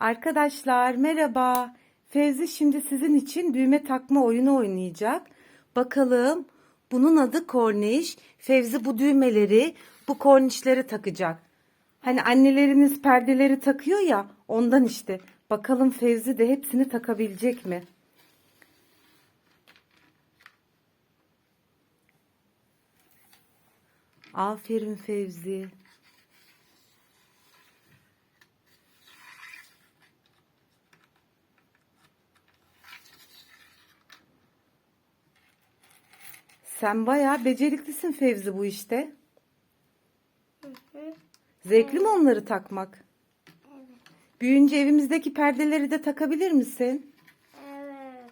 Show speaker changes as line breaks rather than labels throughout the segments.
Arkadaşlar merhaba. Fevzi şimdi sizin için düğme takma oyunu oynayacak. Bakalım bunun adı korniş. Fevzi bu düğmeleri bu kornişlere takacak. Hani anneleriniz perdeleri takıyor ya ondan işte. Bakalım Fevzi de hepsini takabilecek mi? Aferin Fevzi. Sen bayağı beceriklisin Fevzi bu işte. Zevkli mi onları takmak? Büyüyünce evimizdeki perdeleri de takabilir misin?
Evet.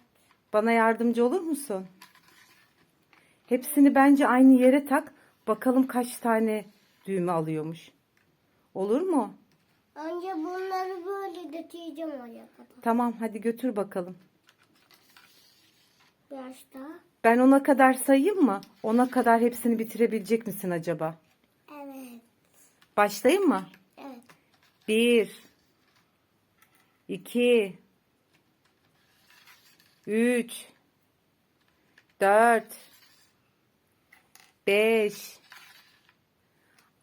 Bana yardımcı olur musun? Hepsini bence aynı yere tak. Bakalım kaç tane düğme alıyormuş. Olur mu?
Önce bunları böyle götüreceğim oraya kadar.
Tamam hadi götür bakalım.
Biraz daha.
Ben ona kadar sayayım mı? Ona kadar hepsini bitirebilecek misin acaba?
Evet.
Başlayayım mı?
Evet.
Bir, iki, üç, dört, beş,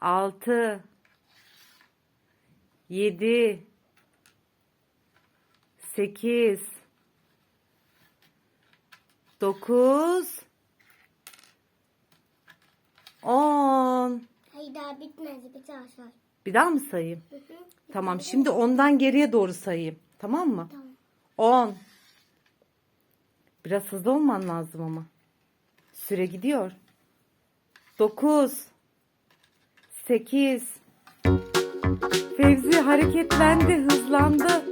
altı, yedi, sekiz, dokuz, on.
Hayır daha bitmedi. Bir daha say.
Bir daha mı sayayım?
Hı hı.
Tamam şimdi ondan geriye doğru sayayım. Tamam mı?
Tamam.
10. Biraz hızlı olman lazım ama. Süre gidiyor. 9. 8. Fevzi hareketlendi, hızlandı.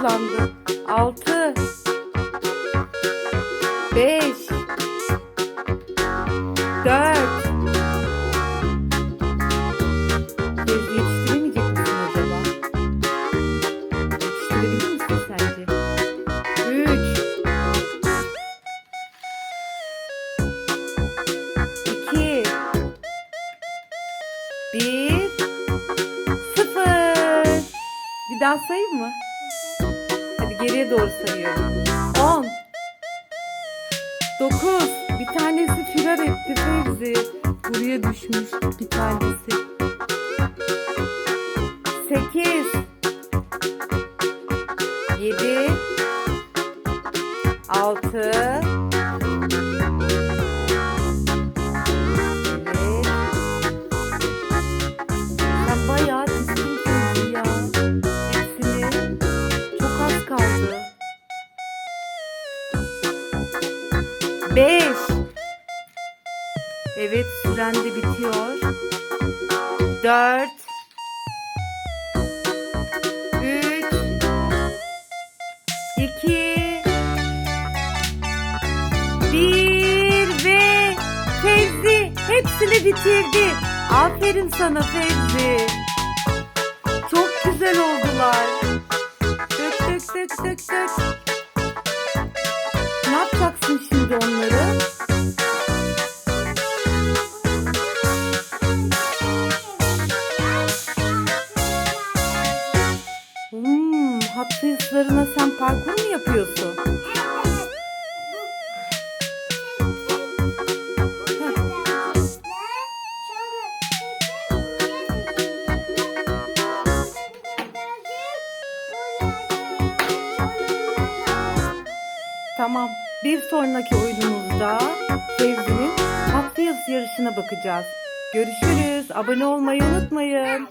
Hızlandı. 6. 5. 4. Fevzi yetiştiremeyecek misin acaba? Yetiştirebilir misin sence? 3 2 1 0 Bir daha sayayım mı? Hadi geriye doğru sayıyorum. 10 9 Bir tanesi firar etti Fevzi. Buraya düşmüş bir tanesi. 8 7 6 5 Evet süren de bitiyor. 4 3 2 1 ve Fevzi hepsini bitirdi. Aferin sana Fevzi. Hot Wheels'larına sen parkur mu yapıyorsun? Tamam. Bir sonraki oyunumuzda Fevzi'nin Wheels yarışına bakacağız. Görüşürüz. Abone olmayı unutmayın.